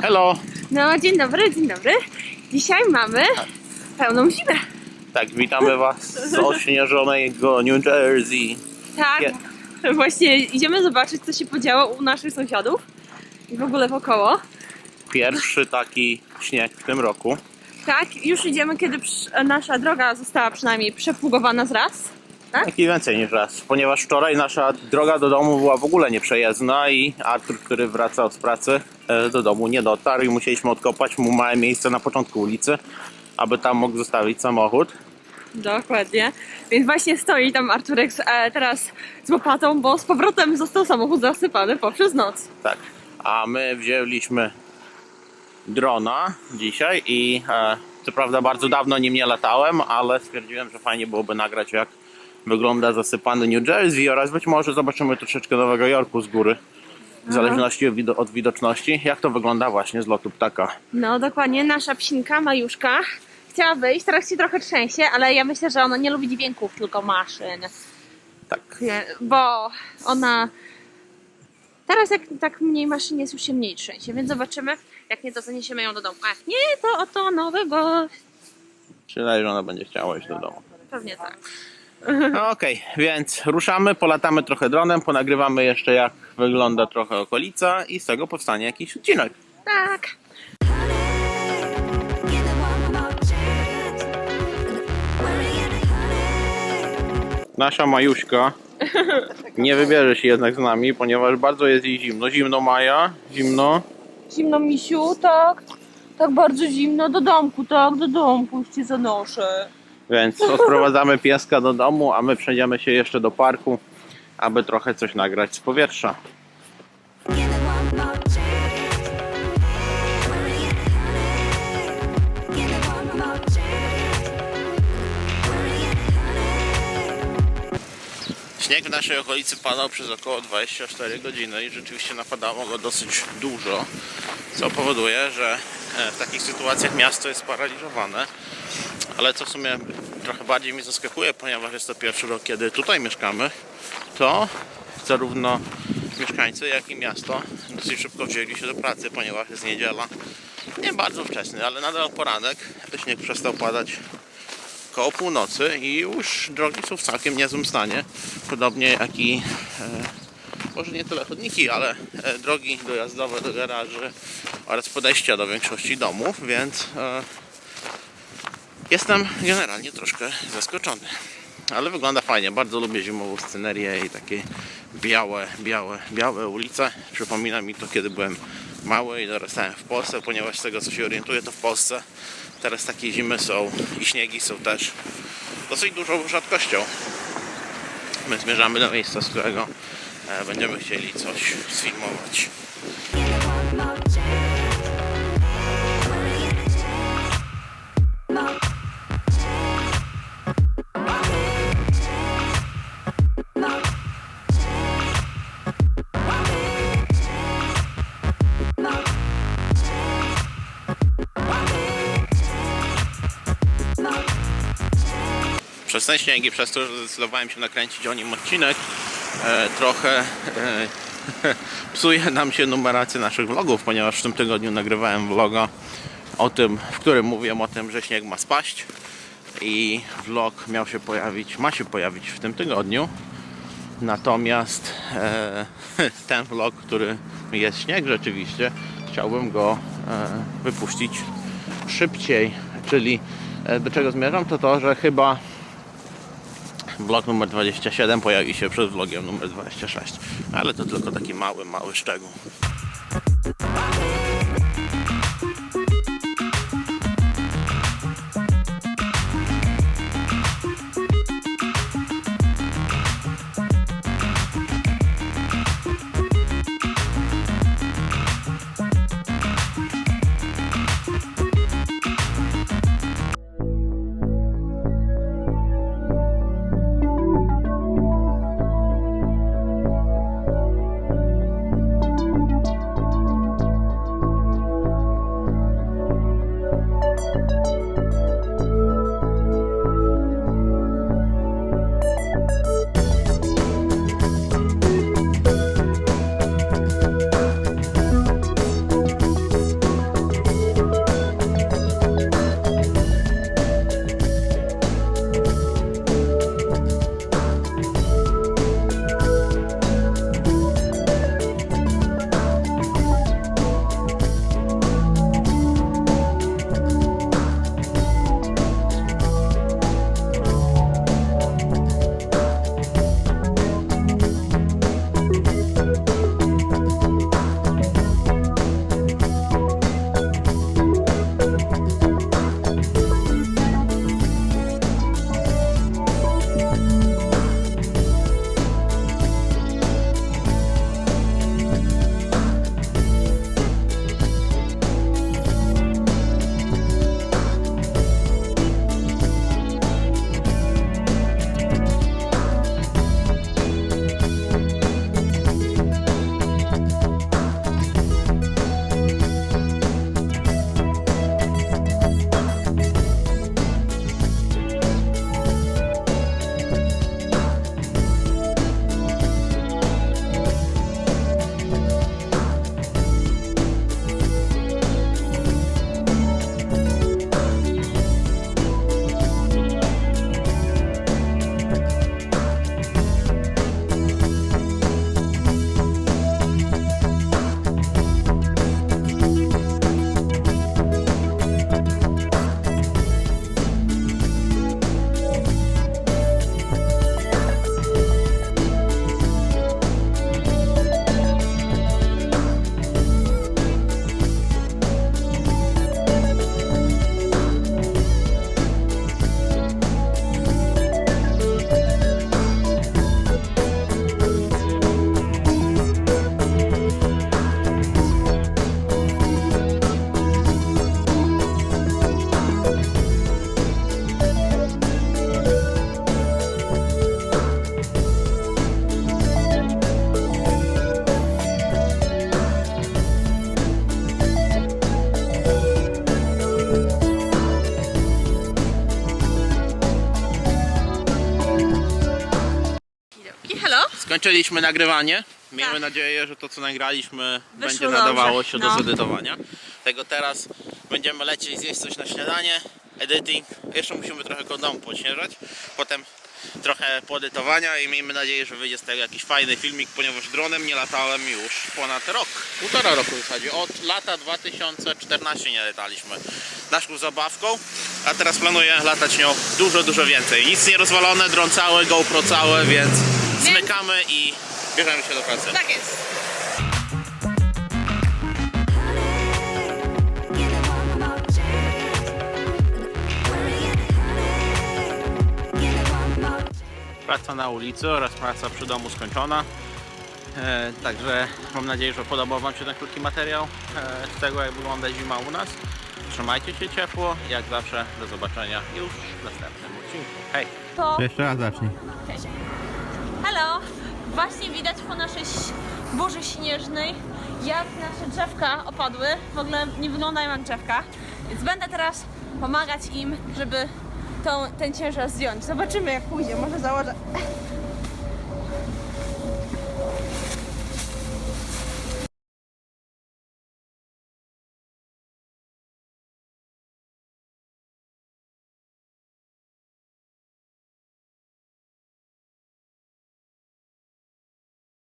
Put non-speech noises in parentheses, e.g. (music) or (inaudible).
Hello! No, dzień dobry, dzień dobry. Dzisiaj mamy pełną zimę. Tak, witamy Was z (laughs) ośnieżonego New Jersey. Tak. Właśnie idziemy zobaczyć, co się podziało u naszych sąsiadów i w ogóle wokoło. Pierwszy taki śnieg w tym roku. Tak, już idziemy, kiedy nasza droga została przynajmniej przepługowana z raz. Tak? Tak i więcej niż raz, ponieważ wczoraj nasza droga do domu była w ogóle nieprzejezdna i Artur, który wracał z pracy do domu nie dotarł i musieliśmy odkopać mu małe miejsce na początku ulicy, aby tam mógł zostawić samochód. Dokładnie. Więc właśnie stoi tam Arturek e, teraz z łopatą, bo z powrotem został samochód zasypany poprzez noc. Tak, a my wzięliśmy drona dzisiaj i e, co prawda bardzo dawno nim nie latałem, ale stwierdziłem, że fajnie byłoby nagrać jak wygląda zasypany New Jersey oraz być może zobaczymy troszeczkę Nowego Jorku z góry. W zależności od wido- od widoczności, jak to wygląda właśnie z lotu ptaka. No dokładnie, nasza psinka, Majuszka, chciała wyjść, teraz się trochę trzęsie, ale ja myślę, że ona nie lubi dźwięków, tylko maszyn. Tak. Nie, Bo ona. Teraz jak tak mniej maszyn jest, już się mniej trzęsie, więc zobaczymy. Jak nie, to zaniesiemy ją do domu. A jak nie, to oto nowe, bo Czyli, że ona będzie chciała iść do domu. pewnie tak. No Okej, więc ruszamy, polatamy trochę dronem, ponagrywamy jeszcze jak wygląda trochę okolica i z tego powstanie jakiś odcinek. Tak. Give it one more chance. Worrying, honey. Nasza Majuśka nie wybierze się jednak z nami, ponieważ bardzo jest jej zimno. Zimno Maja, zimno. Zimno, misiu, tak. Tak bardzo zimno. Do domku, tak, do domku już cię zanoszę. Więc odprowadzamy pieska do domu, a my przejdziemy się jeszcze do parku, aby trochę coś nagrać z powietrza. Śnieg w naszej okolicy padał przez około 24 godziny i rzeczywiście napadało go dosyć dużo, co powoduje, że e, w takich sytuacjach miasto jest sparaliżowane. Ale co w sumie trochę bardziej mnie zaskakuje, ponieważ jest to pierwszy rok, kiedy tutaj mieszkamy, to zarówno mieszkańcy, jak i miasto dosyć szybko wzięli się do pracy, ponieważ jest niedziela. Nie bardzo wczesny, ale nadal poranek. Śnieg przestał padać koło północy i już drogi są w całkiem niezłym stanie. Podobnie jak i e, może nie tyle chodniki, ale e, drogi dojazdowe do garaży oraz podejścia do większości domów, więc e, jestem generalnie troszkę zaskoczony. Ale wygląda fajnie, bardzo lubię zimową scenerię i takie białe, białe, białe ulice. Przypomina mi to, kiedy byłem mały i dorastałem w Polsce, ponieważ z tego co się orientuję, to w Polsce teraz takie zimy są i śniegi są też dosyć dużą rzadkością. My zmierzamy do miejsca, z którego e, będziemy chcieli coś sfilmować. Przez ten śnieg i przez to, że zdecydowałem się nakręcić o nim odcinek, e, trochę e, (laughs) psuje nam się numeracja naszych vlogów, ponieważ w tym tygodniu nagrywałem vloga o tym, w którym mówiłem o tym, że śnieg ma spaść i vlog miał się pojawić, ma się pojawić w tym tygodniu. Natomiast e, (laughs) ten vlog, który jest śnieg rzeczywiście, chciałbym go e, wypuścić szybciej. Czyli e, do czego zmierzam, to to, że chyba vlog numer 27 pojawi się przed vlogiem numer 26. Ale to tylko taki mały, mały szczegół. Skończyliśmy nagrywanie. Miejmy Tak. nadzieję, że to co nagraliśmy będzie nadawało dobrze, się no. do zedytowania. Tego teraz będziemy lecieć zjeść coś na śniadanie, editing. Jeszcze musimy trochę domu podśnieżać. Potem trochę poedytowania i miejmy nadzieję, że wyjdzie z tego jakiś fajny filmik, ponieważ dronem nie latałem już ponad rok. Półtora roku w zasadzie. Od lata 2014 nie lataliśmy naszą zabawką, a teraz planuję latać nią dużo, dużo więcej. Nic nie rozwalone, dron cały, GoPro całe, więc zmykamy i bierzemy się do pracy. Tak jest. Praca na ulicy oraz praca przy domu skończona. E, także mam nadzieję, że podobał Wam się ten krótki materiał e, z tego, jak wygląda zima u nas. Trzymajcie się ciepło, jak zawsze do zobaczenia już w następnym odcinku. Hej! To Jeszcze raz zacznij. Cześć. Hello! Właśnie widać po naszej burzy śnieżnej, jak nasze drzewka opadły. W ogóle nie wyglądają jak drzewka. Więc będę teraz pomagać im, żeby tą, ten ciężar zdjąć. Zobaczymy jak pójdzie. Może założę